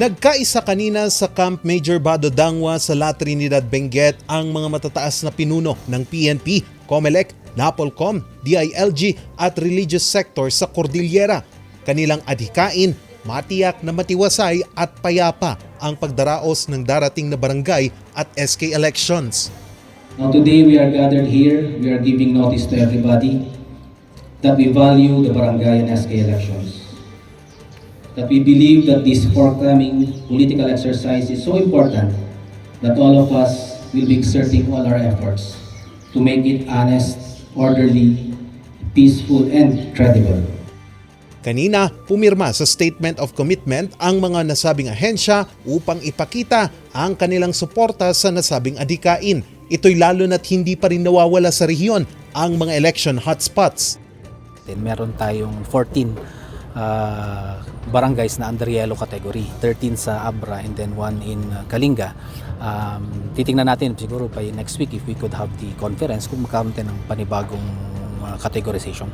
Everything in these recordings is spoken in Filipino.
Nagkaisa kanina sa Camp Major Bado Dangwa sa La Trinidad Benguet ang mga matataas na pinuno ng PNP, COMELEC, NAPOLCOM, DILG at religious sector sa Cordillera. Kanilang adhikain, matiyak na matiwasay at payapa ang pagdaraos ng darating na barangay at SK elections. Now today we are gathered here, we are giving notice to everybody that we value the barangay and SK elections. That we believe that this forthcoming political exercise is so important that all of us will be exerting all our efforts to make it honest, orderly, peaceful, and credible. Kanina, pumirma sa Statement of Commitment ang mga nasabing ahensya upang ipakita ang kanilang suporta sa nasabing adhikain. Ito'y lalo na't hindi pa rin nawawala sa rehiyon ang mga election hotspots. Then meron tayong 14 uh, barangays na under yellow category, 13 sa Abra and then one in uh, Kalinga. Um, titingnan natin siguro by next week if we could have the conference kung tayo ng panibagong uh, categorization.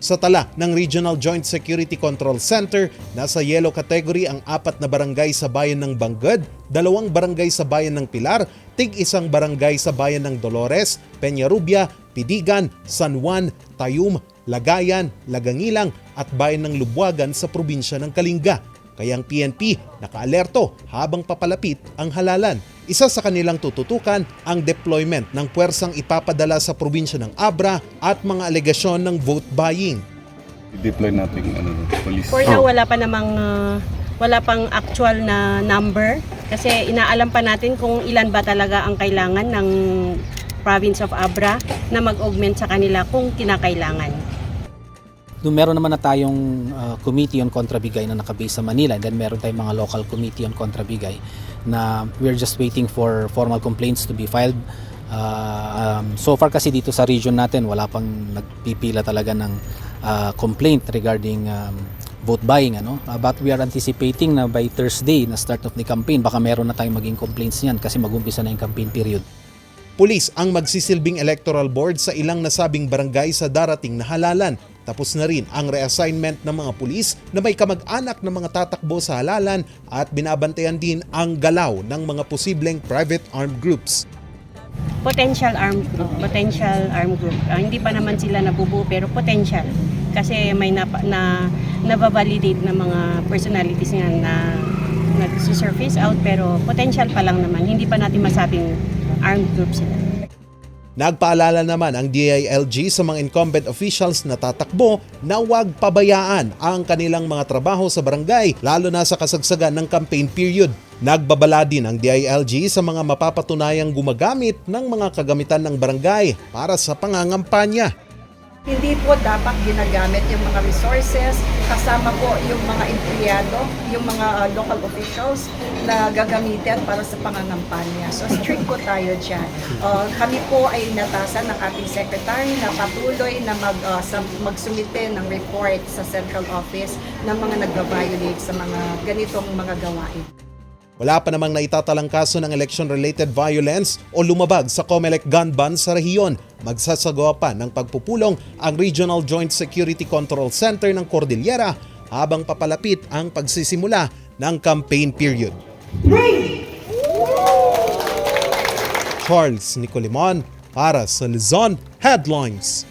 Sa tala ng Regional Joint Security Control Center, nasa yellow category ang apat na barangay sa bayan ng Bangged, dalawang barangay sa bayan ng Pilar, tig isang barangay sa bayan ng Dolores, Peñarubia, Pidigan, San Juan, Tayum, Lagayan, Lagangilang at bayan ng Lubwagan sa probinsya ng Kalinga. Kaya ang PNP nakaalerto habang papalapit ang halalan. Isa sa kanilang tututukan ang deployment ng puwersang ipapadala sa probinsya ng Abra at mga alegasyon ng vote buying. I-deploy natin ano, police. For now, wala pa namang uh, wala pang actual na number kasi inaalam pa natin kung ilan ba talaga ang kailangan ng province of Abra na mag-augment sa kanila kung kinakailangan. Doon meron naman na tayong uh, committee on kontrabigay na nakabase sa Manila and then meron tayong mga local committee on kontrabigay na we're just waiting for formal complaints to be filed. Uh, um, so far kasi dito sa region natin wala pang nagpipila talaga ng uh, complaint regarding um, vote buying ano Uh, but we are anticipating na by Thursday na start of the campaign baka meron na tayong maging complaints niyan kasi mag-umpisa na yung campaign period. Pulis ang magsisilbing electoral board sa ilang nasabing barangay sa darating na halalan. Tapos na rin ang reassignment ng mga pulis na may kamag-anak ng mga tatakbo sa halalan at binabantayan din ang galaw ng mga posibleng private armed groups. Potential armed group, potential armed group. Ah, hindi pa naman sila nabubuo pero potential kasi may na, na nababalidate na mga personalities nga na nagsusurface out pero potential pa lang naman. Hindi pa natin masabing armed group sila. Nagpaalala naman ang DILG sa mga incumbent officials na tatakbo na huwag pabayaan ang kanilang mga trabaho sa barangay lalo na sa kasagsagan ng campaign period. Nagbabala din ang DILG sa mga mapapatunayang gumagamit ng mga kagamitan ng barangay para sa pangangampanya. Hindi po dapat ginagamit yung mga resources, kasama po yung mga empleyado, yung mga uh, local officials na gagamitin para sa pangangampanya. So strict po tayo dyan. Uh, kami po ay natasan ng ating secretary na patuloy na mag, uh, sa, magsumite ng report sa central office ng mga nag-violate sa mga ganitong mga gawain. Wala pa namang naitatalang kaso ng election-related violence o lumabag sa COMELEC gun ban sa rehiyon. Magsasagawa pa ng pagpupulong ang Regional Joint Security Control Center ng Cordillera habang papalapit ang pagsisimula ng campaign period. Charles Nicolimon para sa Luzon Headlines.